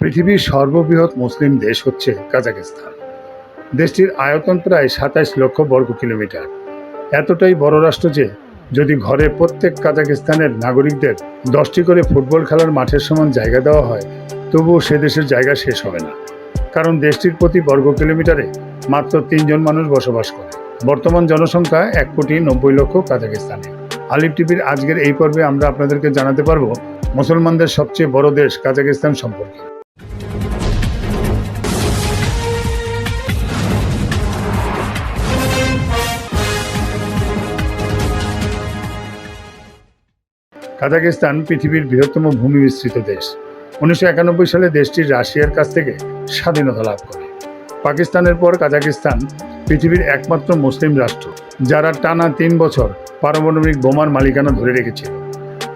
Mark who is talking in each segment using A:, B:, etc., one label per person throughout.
A: পৃথিবীর সর্ববৃহৎ মুসলিম দেশ হচ্ছে কাজাকিস্তান। দেশটির আয়তন প্রায় সাতাইশ লক্ষ বর্গ কিলোমিটার। এতটাই বড় রাষ্ট্র যে, যদি ঘরে প্রত্যেক কাজাকিস্তানের নাগরিকদের দশটি করে ফুটবল খেলার মাঠের সমান জায়গা দেওয়া হয়, তবুও সে দেশের জায়গা শেষ হবে না। কারণ দেশটির প্রতি বর্গ কিলোমিটারে মাত্র তিনজন মানুষ বসবাস করে। বর্তমান জনসংখ্যা এক কোটি নব্বই লক্ষ কাজাকিস্তানে। আলিফ টিভির আজকের এই পর্বে আমরা আপনাদেরকে জানাতে পারব, মুসলমানদের সবচেয়ে বড় দেশ কাজাকিস্তান সম্পর্কে। কাজাকিস্তান পৃথিবীর বৃহত্তম ভূমি বিস্তৃত দেশ। উনিশশো একানব্বই সালে দেশটি রাশিয়ার কাছ থেকে স্বাধীনতা লাভ করে। পাকিস্তানের পর কাজাকিস্তান পৃথিবীর একমাত্র মুসলিম রাষ্ট্র, যারা টানা তিন বছর পারমাণবিক বোমার মালিকানা ধরে রেখেছিল।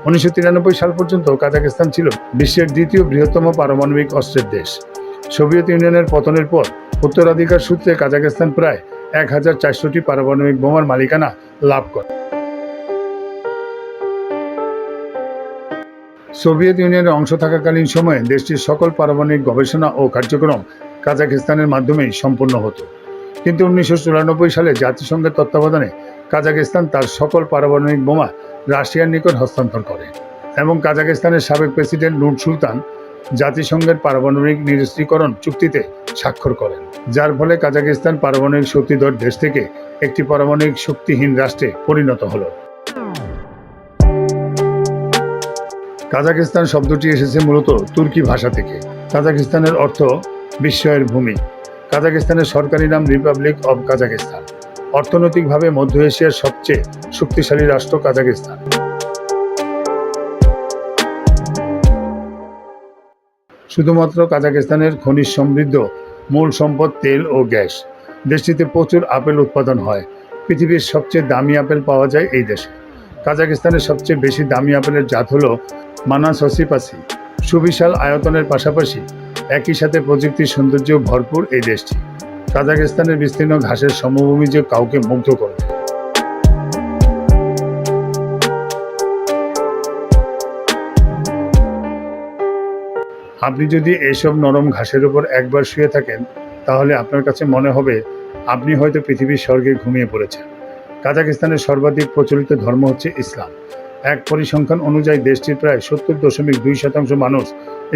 A: উনিশশো তিরানব্বই সাল পর্যন্ত কাজাকিস্তান ছিল বিশ্বের দ্বিতীয় বৃহত্তম পারমাণবিক অস্ত্রের দেশ। সোভিয়েত ইউনিয়নের পতনের পর উত্তরাধিকার সূত্রে কাজাকিস্তান প্রায় এক হাজার চারশোটি পারমাণবিক বোমার মালিকানা লাভ করে। সোভিয়েত ইউনিয়নের অংশ থাকাকালীন সময়ে দেশটির সকল পারমাণবিক গবেষণা ও কার্যক্রম কাজাকিস্তানের মাধ্যমেই সম্পন্ন হতো। কিন্তু উনিশশো চুরানব্বই সালে জাতিসংঘের তত্ত্বাবধানে কাজাকিস্তান তার সকল পারমাণবিক বোমা রাশিয়ার নিকট হস্তান্তর করে এবং কাজাকিস্তানের সাবেক প্রেসিডেন্ট নুর সুলতান জাতিসংঘের পারমাণবিক নিরস্ত্রীকরণ চুক্তিতে স্বাক্ষর করেন, যার ফলে কাজাকিস্তান পারমাণবিক শক্তিধর দেশ থেকে একটি পারমাণবিক শক্তিহীন রাষ্ট্রে পরিণত হলো। কাজাকিস্তান শব্দটি এসেছে মূলত তুর্কি ভাষা থেকে। কাজাকিস্তানের অর্থ বিস্ময়ের ভূমি। কাজাকিস্তানের সরকারি নাম রিপাবলিক অব কাজাকিস্তান অর্থনৈতিকভাবে মধ্য এশিয়ার সবচেয়ে শক্তিশালী রাষ্ট্র কাজাকিস্তান শুধুমাত্র কাজাকিস্তানের খনিজ সমৃদ্ধ মূল সম্পদ তেল ও গ্যাস। দেশটিতে প্রচুর আপেল উৎপাদন হয়। পৃথিবীর সবচেয়ে দামি আপেল পাওয়া যায় এই দেশে। কাজাকিস্তানের সবচেয়ে বেশি দামি আপেলের জাত হল মানা সসিপাসি সুবিশাল আয়তনের পাশাপাশি একই সাথে প্রযুক্তির সৌন্দর্যেও ভরপুর এই দেশটি। কাজাকিস্তানের বিস্তীর্ণ ঘাসের সমভূমি যে কাউকে মুগ্ধ করবে আপনি যদি এসব নরম ঘাসের উপর একবার শুয়ে থাকেন, তাহলে আপনার কাছে মনে হবে আপনি হয়তো পৃথিবীর স্বর্গে ঘুমিয়ে পড়েছেন। কাজাকিস্তানের সর্বাধিক প্রচলিত ধর্ম হচ্ছে ইসলাম। এক পরিসংখ্যান অনুযায়ী দেশটির প্রায় সত্তর দশমিক দুই শতাংশ মানুষ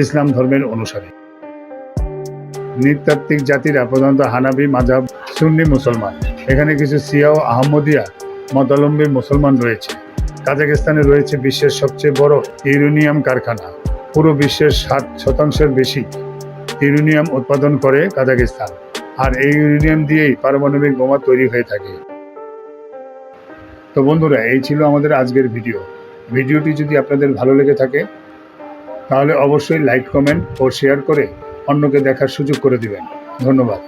A: ইসলাম ধর্মের অনুসারী। নৃতাত্ত্বিক জাতিরা প্রধানত হানাবি মাঝাব সুন্নি মুসলমান। এখানে কিছু সিয়া ও আহমদিয়া মতালম্বী মুসলমান রয়েছে। কাজাকিস্তানে রয়েছে বিশ্বের সবচেয়ে বড় ইউরেনিয়াম কারখানা। পুরো বিশ্বের ষাট শতাংশের বেশি ইউরেনিয়াম উৎপাদন করে কাজাকিস্তান আর এই ইউরেনিয়াম দিয়েই পারমাণবিক বোমা তৈরি হয়ে থাকে। তো বন্ধুরা, এই ছিল আমাদের আজকের ভিডিও। ভিডিওটি যদি আপনাদের ভালো লেগে থাকে, তাহলে অবশ্যই লাইক কমেন্ট ও শেয়ার করে অন্যকে দেখার সুযোগ করে দেবেন। ধন্যবাদ।